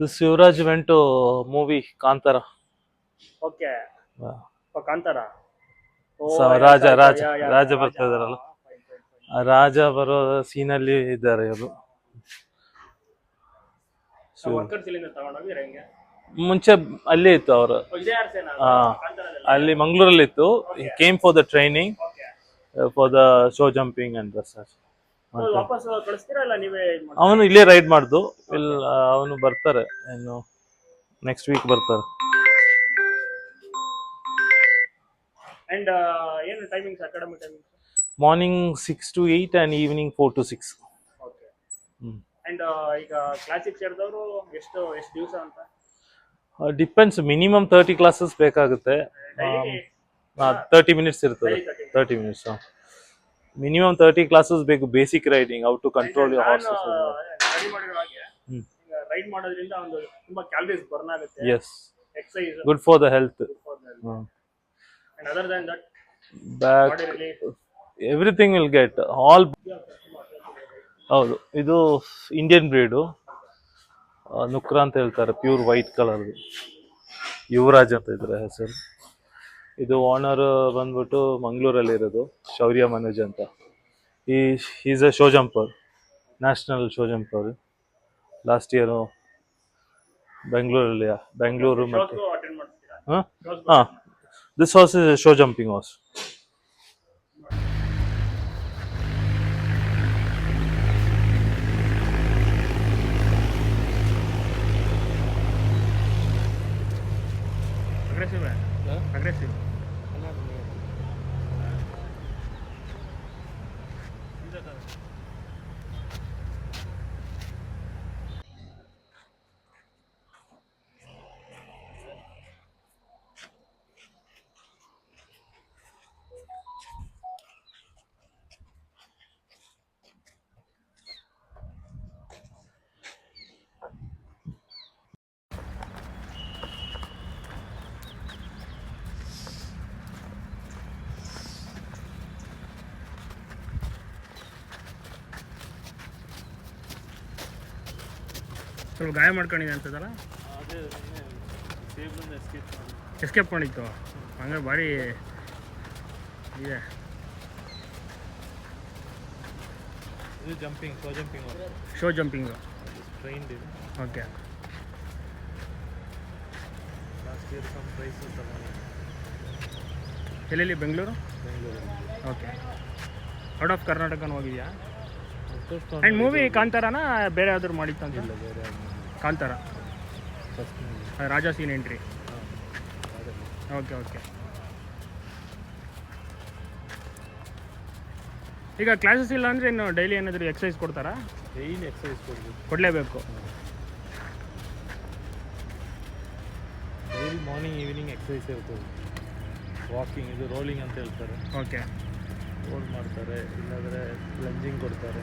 Shivaraj went movie Kantara. Okay Kantara? Raja Raja Raja ಬರ್ತಾ ಇದಾರಲ್ಲ ರಾಜ ಬರೋ ಸೀನ್ ಅಲ್ಲಿ ಇದ್ದಾರೆ ಇವರು. ಮುಂಚೆ ಅಲ್ಲಿ ಇತ್ತು ಅವರು. ಅಲ್ಲಿ ಮಂಗಳೂರಲ್ಲಿ ಇತ್ತು came for the training for the show jumping ಅಂತ ಸರ್ ವಾಪಸ್ ಕಳಿಸ್ತೀರಾ ಇಲ್ಲ ನೀವೇ ಇದ್ ಮಾಡ್ತೀರಾ? ಅವನು ಇಲ್ಲೇ ರೈಡ್ ಮಾಡ್ದು. ಇಲ್ಲ ಅವನು ಬರ್ತಾರೆ. ಇನ್ನು ನೆಕ್ಸ್ಟ್ ವೀಕ್ ಬರ್ತಾರೆ. ಅಂಡ್ ಏನು timings academy timings morning six to eight and evening four to six okay and ಈಗ ಕ್ಲಾಸಿಕ್ ಸೇರಿದವರು ಎಷ್ಟು ಎಷ್ಟು ದಿವಸ ಅಂತ? ಡಿಪೆಂಡ್ಸ್ ಮಿನಿಮಮ್ ತರ್ಟಿ ಕ್ಲಾಸಸ್ ಬೇಕಾಗುತ್ತೆ. ಡೈಲಿ ತರ್ಟಿ ಮಿನಿಟ್ಸ್ ಇರ್ತದೆ. Daily 30. Thirty minutes minimum thirty classes ಬೇಕು basic riding out to control ನಾನು ಹಾರ್ಸಸ್ ರೆಡಿ ಮಾಡಿರೋ ಹಾಗೆ ರೈಡ್ ಮಾಡೋದ್ರಿಂದ ಒಂದು ತುಂಬಾ ಕ್ಯಾಲರೀಸ್ ಬರ್ನ್ ಆಗುತ್ತೆ. Yes exercise good for the health and other than that back everything will get all ಹೌದು ಇದು ಇಂಡಿಯನ್ ಬ್ರೀಡು ನುಕ್ರಾ ಅಂತ ಹೇಳ್ತಾರೆ ಪ್ಯೂರ್ ವೈಟ್ ಕಲರ್ ಯುವರಾಜ್ ಅಂತ ಇದ್ರೆ ಹೆಸರು. ಇದು ಓನರ್ ಬಂದ್ಬಿಟ್ಟು ಮಂಗಳೂರಲ್ಲಿ ಇರೋದು ಶೌರ್ಯ ಮನೋಜ್ ಅಂತ. He is a show jumper national show jumper last year ಬೆಂಗಳೂರಲ್ಲಿ ಬೆಂಗಳೂರು ಮತ್ತು ಹಾಂ ಹಾಂ this was is show jumping was ¿Eh? Aggressive ಸ್ವಲ್ಪ ಗಾಯ ಮಾಡ್ಕೊಂಡಿದೆ ಅಂತದಲ್ಲ? ಎಸ್ಕೇಪ್ ಮಾಡಿತ್ತು. ಹಂಗೆ ಭಾರಿ ಇದೆ. ಇದು jumping show jumping show jumping trained ಇದೆ. Okay last year some prizes ಎಲ್ಲೆಲ್ಲಿ ಬೆಂಗಳೂರು? ಓಕೆ ಔಟ್ ಆಫ್ ಕರ್ನಾಟಕನ ಹೋಗಿದ್ಯಾ? ಆ್ಯಂಡ್ ಮೂವಿ ಕಾಂತಾರನ ಬೇರೆ ಯಾವ್ದಾದ್ರು ಮಾಡಿತ್ತು ಅಂತ? ಇಲ್ಲ ಬೇರೆ Kantara. Raja scene entry okay okay ಈಗ ಕ್ಲಾಸಸ್ ಇಲ್ಲ ಅಂದರೆ ಇನ್ನು ಡೈಲಿ ಏನಾದರೂ ಎಕ್ಸಸೈಸ್ ಕೊಡ್ತಾರಾ? ಡೈಲಿ ಎಕ್ಸಸೈಸ್ ಕೊಡ್ಬೇಕು ಕೊಡಲೇಬೇಕು. ಡೈಲಿ ಮಾರ್ನಿಂಗ್ ಈವ್ನಿಂಗ್ ಎಕ್ಸಸೈಸ್ ಇರ್ತದೆ ವಾಕಿಂಗ್ ಇದು ರೋಲಿಂಗ್ ಅಂತ ಹೇಳ್ತಾರೆ. ಓಕೆ ರೋಲ್ ಮಾಡ್ತಾರೆ ಇಲ್ಲಾಂದರೆ ಲಂಜಿಂಗ್ ಕೊಡ್ತಾರೆ.